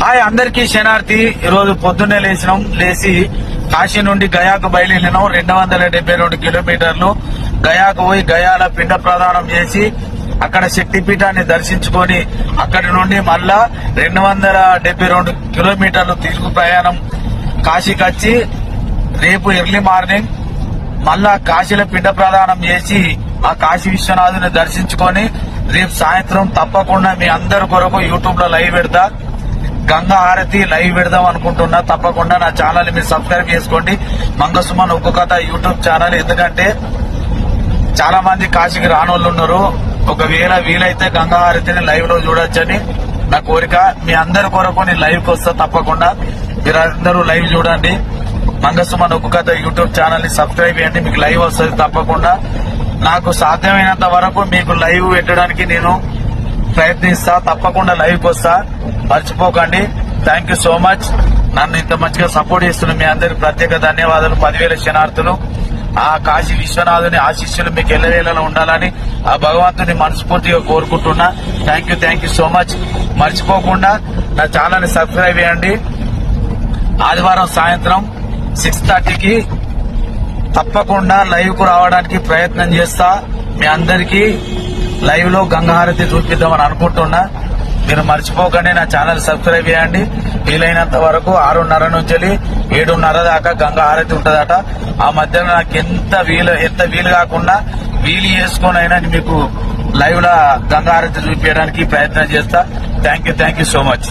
Hi అందరికీ శనార్థి ఈరోజు పొద్దున్నే లేచినాం. లేచి కాశీ నుండి గయాకు బయలుదేరినాం. రెండు వందల డెబ్బై రెండు కిలోమీటర్లు. గయాకు పోయి గయాల పిండ ప్రదానం చేసి అక్కడ శక్తిపీఠాన్ని దర్శించుకొని అక్కడి నుండి మళ్ళా రెండు వందల డెబ్బై రెండు కిలోమీటర్లు తిరుగు ప్రయాణం కాశీకి వచ్చి రేపు ఎర్లీ మార్నింగ్ మళ్ళా కాశీలో పిండ ప్రదానం చేసి ఆ కాశీ విశ్వనాథుని దర్శించుకొని రేపు సాయంత్రం తప్పకుండా మీ అందరి కొరకు యూట్యూబ్లో లైవ్ పెడతా. గంగా హారతి లైవ్ పెడదాం అనుకుంటున్నా. తప్పకుండా నా ఛానల్ మీరు సబ్స్క్రైబ్ చేసుకోండి. మంగసుమన్ ఒక్క కథ యూట్యూబ్ ఛానల్. ఎందుకంటే చాలా మంది కాశీకి రానోళ్ళు ఉన్నారు. ఒకవేళ వీలైతే గంగా హారతిని లైవ్లో చూడొచ్చని నా కోరిక. మీ అందరి కొరకు నేను లైవ్కి వస్తా తప్పకుండా. మీరు అందరూ లైవ్ చూడండి. మంగసుమన్ ఒక్క కథ యూట్యూబ్ ఛానల్ని సబ్స్క్రైబ్ చేయండి. మీకు లైవ్ వస్తుంది తప్పకుండా. నాకు సాధ్యమైనంత వరకు మీకు లైవ్ పెట్టడానికి నేను ప్రయత్నిస్తా తప్పకుండా లైవ్ వస్తా. మర్చిపోకండి. థ్యాంక్ యూ సో మచ్ నన్ను ఇంత మంచిగా సపోర్ట్ చేస్తున్న మీ అందరికి ప్రత్యేక ధన్యవాదాలు. పదివేల క్షణార్థులు ఆ కాశీ విశ్వనాథుని ఆశీస్సులు మీకు ఎల్లవేళలో ఉండాలని ఆ భగవంతుని మనస్ఫూర్తిగా కోరుకుంటున్నా. Thank you thank you so much మర్చిపోకుండా నా ఛానల్ని సబ్స్క్రైబ్ చేయండి. ఆదివారం సాయంత్రం సిక్స్ థర్టీకి తప్పకుండా లైవ్కు రావడానికి ప్రయత్నం చేస్తా. మీ అందరికీ లైవ్లో గంగాహారతి చూపిద్దామని అనుకుంటున్నా. మీరు మర్చిపోకండి నా ఛానల్ సబ్స్క్రైబ్ చేయండి. వీలైనంత వరకు ఆరున్నర నుంచి ఏడున్నర దాకా గంగా హారతి ఉంటదట. ఆ మధ్యలో నాకు ఎంత వీలు ఎంత వీలు కాకుండా వీలు చేసుకొని అయినా మీకు లైవ్ లా గంగా హారతి చూపించడానికి ప్రయత్నం చేస్తా. Thank you thank you so much